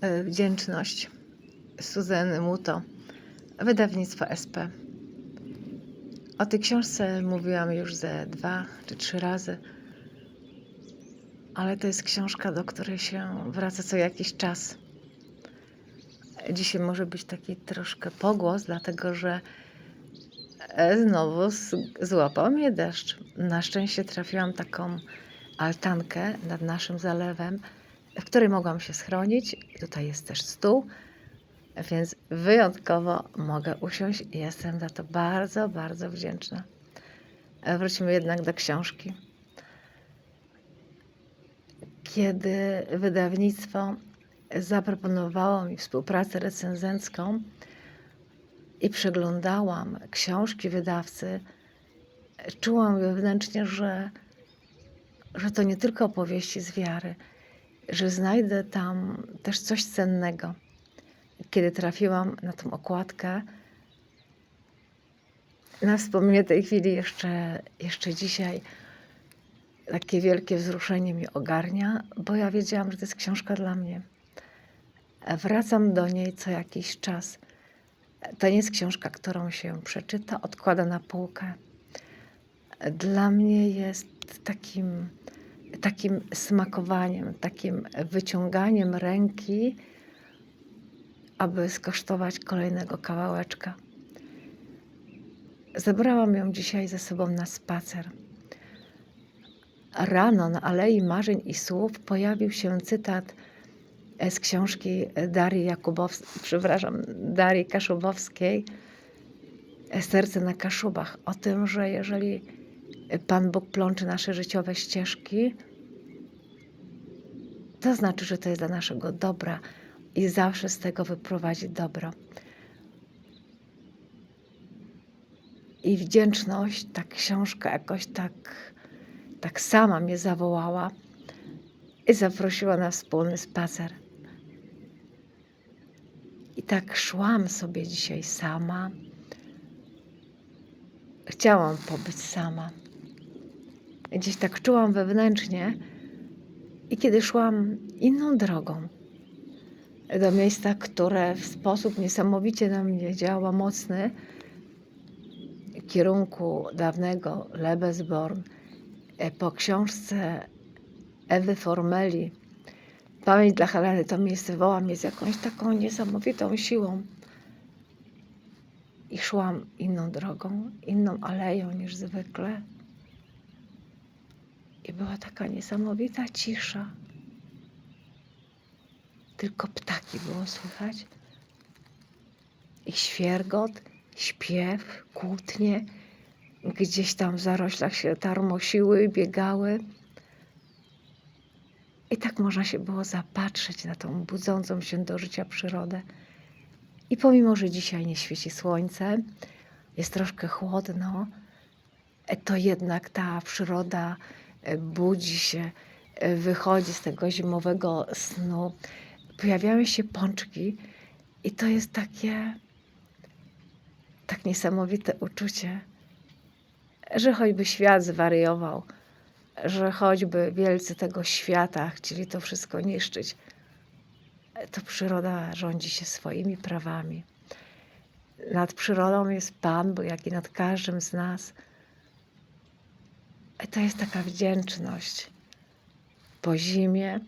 e, Wdzięczność Suzanny Muto, wydawnictwo SP. O tej książce mówiłam już ze dwa czy trzy razy, ale to jest książka, do której się wraca co jakiś czas. Dzisiaj może być taki troszkę pogłos, dlatego że e, znowu złapał mnie deszcz. Na szczęście trafiłam taką altankę nad naszym zalewem, w której mogłam się schronić. Tutaj jest też stół, więc wyjątkowo mogę usiąść i jestem za to bardzo, bardzo wdzięczna. E, Wróćmy jednak do książki. Kiedy wydawnictwo zaproponowało mi współpracę recenzencką i przeglądałam książki wydawcy, czułam wewnętrznie, że, że to nie tylko opowieści z wiary, że znajdę tam też coś cennego. Kiedy trafiłam na tą okładkę, na wspomnienie tej chwili jeszcze, jeszcze dzisiaj takie wielkie wzruszenie mnie ogarnia, bo ja wiedziałam, że to jest książka dla mnie. Wracam do niej co jakiś czas. To nie jest książka, którą się przeczyta, odkłada na półkę. Dla mnie jest takim, takim smakowaniem, takim wyciąganiem ręki, aby skosztować kolejnego kawałeczka. Zebrałam ją dzisiaj ze sobą na spacer. Rano na Alei Marzeń i Słów pojawił się cytat z książki Darii Jakubowskiej, przepraszam, Darii Kaszubowskiej Serce na Kaszubach. O tym, że jeżeli Pan Bóg plączy nasze życiowe ścieżki, to znaczy, że to jest dla naszego dobra i zawsze z tego wyprowadzi dobro. I wdzięczność, ta książka jakoś tak, tak sama mnie zawołała i zaprosiła na wspólny spacer. I tak szłam sobie dzisiaj sama. Chciałam pobyć sama. Gdzieś tak czułam wewnętrznie. I kiedy szłam inną drogą, do miejsca, które w sposób niesamowicie na mnie działa mocny, kierunku dawnego Lebesborn, e, po książce Ewy Formeli, Pamięć dla Heleny, to miejsce woła mnie z jakąś taką niesamowitą siłą. I szłam inną drogą, inną aleją niż zwykle. I była taka niesamowita cisza. Tylko ptaki było słychać. Ich świergot, śpiew, kłótnie. Gdzieś tam w zaroślach się tarmosiły i biegały. I tak można się było zapatrzeć na tą budzącą się do życia przyrodę. I pomimo, że dzisiaj nie świeci słońce, jest troszkę chłodno, e, to jednak ta przyroda budzi się, e, wychodzi z tego zimowego snu. Pojawiają się pączki i to jest takie tak niesamowite uczucie, że choćby świat zwariował, że choćby wielcy tego świata chcieli to wszystko niszczyć, to przyroda rządzi się swoimi prawami. Nad przyrodą jest Pan, bo jak i nad każdym z nas. I to jest taka wdzięczność po zimie,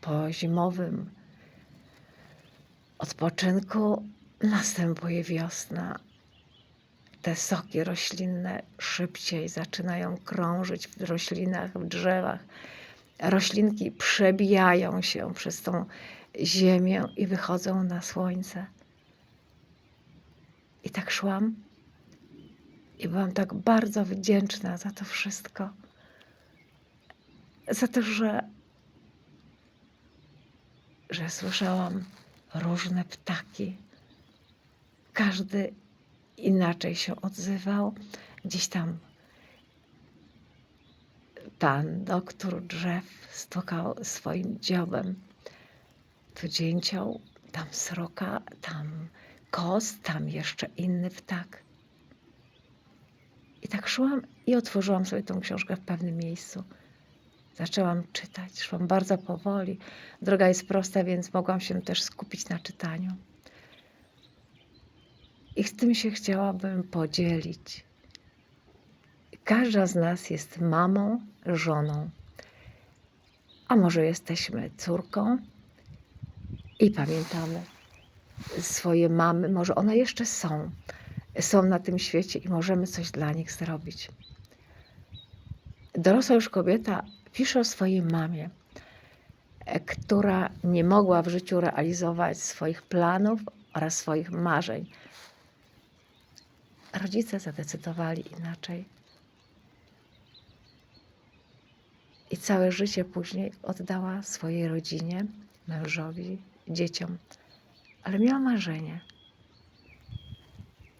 po zimowym odpoczynku następuje wiosna. Te soki roślinne szybciej zaczynają krążyć w roślinach, w drzewach. Roślinki przebijają się przez tą ziemię i wychodzą na słońce. I tak szłam i byłam tak bardzo wdzięczna za to wszystko. Za to, że, że słyszałam różne ptaki. Każdy inaczej się odzywał. Gdzieś tam pan doktor drzew stukał swoim dziobem. Tu dzięcioł, tam sroka, tam kos, tam jeszcze inny ptak. I tak szłam i otworzyłam sobie tą książkę w pewnym miejscu. Zaczęłam czytać, szłam bardzo powoli. Droga jest prosta, więc mogłam się też skupić na czytaniu. I z tym się chciałabym podzielić. Każda z nas jest mamą, żoną, a może jesteśmy córką i pamiętamy swoje mamy, może one jeszcze są, są na tym świecie i możemy coś dla nich zrobić. Dorosła już kobieta pisze o swojej mamie, e, która nie mogła w życiu realizować swoich planów oraz swoich marzeń. Rodzice zadecydowali inaczej. I całe życie później oddała swojej rodzinie, mężowi, dzieciom. Ale miała marzenie.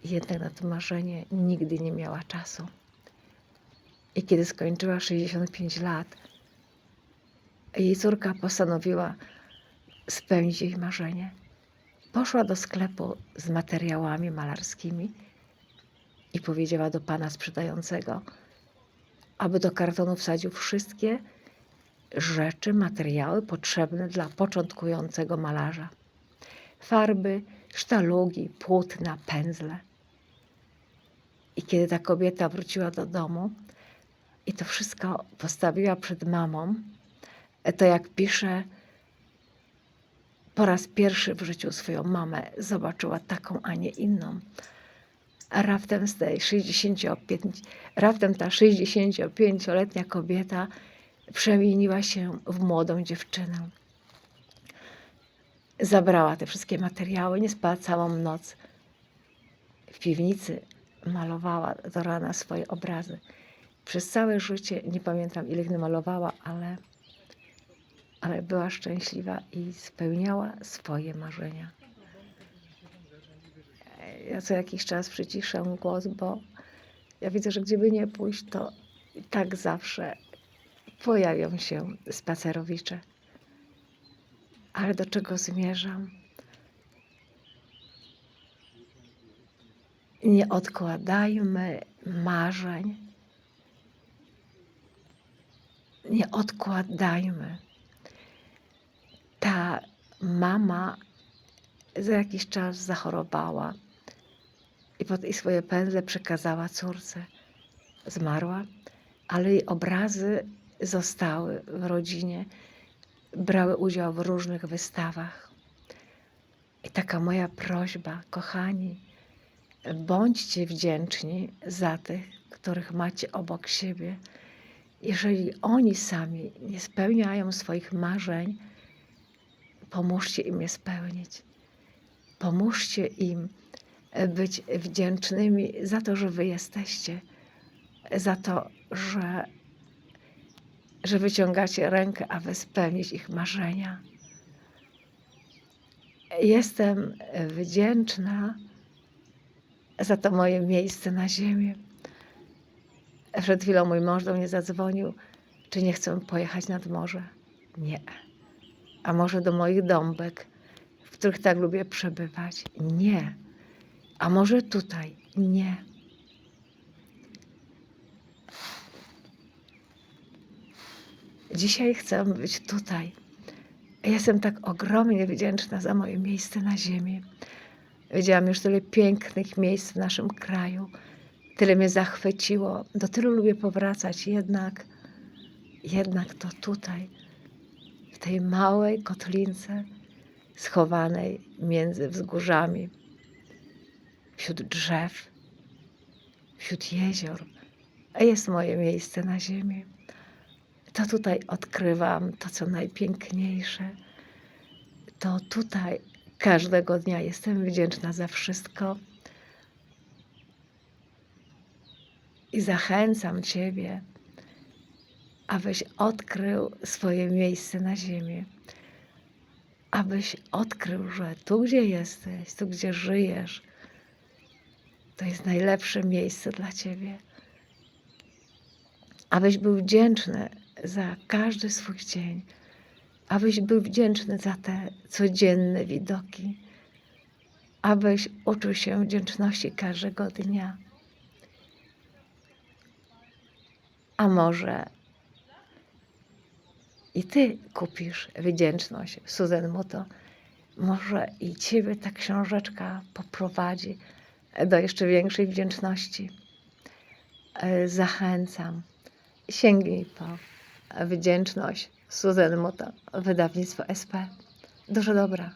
Jednak na to marzenie nigdy nie miała czasu. I kiedy skończyła 65 lat, jej córka postanowiła spełnić jej marzenie. Poszła do sklepu z materiałami malarskimi i powiedziała do pana sprzedającego, aby do kartonu wsadził wszystkie rzeczy, materiały potrzebne dla początkującego malarza. Farby, sztalugi, płótna, pędzle. I kiedy ta kobieta wróciła do domu i to wszystko postawiła przed mamą, to jak pisze, po raz pierwszy w życiu swoją mamę zobaczyła taką, a nie inną. A raptem z tej 65, raptem ta 65-letnia kobieta przemieniła się w młodą dziewczynę. Zabrała te wszystkie materiały, nie spała całą noc. W piwnicy malowała do rana swoje obrazy. Przez całe życie, nie pamiętam ile namalowała, ale, ale była szczęśliwa i spełniała swoje marzenia. Ja co jakiś czas przyciszę głos, bo ja widzę, że gdzieby nie pójść, to tak zawsze pojawią się spacerowicze. Ale do czego zmierzam? Nie odkładajmy marzeń. Nie odkładajmy. Ta mama za jakiś czas zachorowała i, pod, i swoje pędzle przekazała córce. Zmarła, ale jej obrazy zostały w rodzinie, brały udział w różnych wystawach. I taka moja prośba, kochani, bądźcie wdzięczni za tych, których macie obok siebie. Jeżeli oni sami nie spełniają swoich marzeń, pomóżcie im je spełnić. Pomóżcie im być wdzięcznymi za to, że wy jesteście, za to, że, że wyciągacie rękę, aby spełnić ich marzenia. Jestem wdzięczna za to moje miejsce na ziemi. Przed chwilą mój mąż do mnie zadzwonił, czy nie chcę pojechać nad morze. Nie. A może do moich dąbek, w których tak lubię przebywać? Nie. A może tutaj? Nie. Dzisiaj chcę być tutaj. Jestem tak ogromnie wdzięczna za moje miejsce na ziemi. Widziałam już tyle pięknych miejsc w naszym kraju, tyle mnie zachwyciło, do tylu lubię powracać, jednak, jednak to tutaj, w tej małej kotlince schowanej między wzgórzami, wśród drzew, wśród jezior, jest moje miejsce na ziemi. To tutaj odkrywam to, co najpiękniejsze. To tutaj każdego dnia jestem wdzięczna za wszystko. I zachęcam Ciebie, abyś odkrył swoje miejsce na ziemi. Abyś odkrył, że tu, gdzie jesteś, tu, gdzie żyjesz, to jest najlepsze miejsce dla Ciebie. Abyś był wdzięczny za każdy swój dzień, abyś był wdzięczny za te codzienne widoki, abyś uczył się wdzięczności każdego dnia. A może i ty kupisz wdzięczność Susan Muto, może i ciebie ta książeczka poprowadzi do jeszcze większej wdzięczności. E, Zachęcam. Sięgnij po wdzięczność Susan Muto, wydawnictwo SP. Dużo dobra.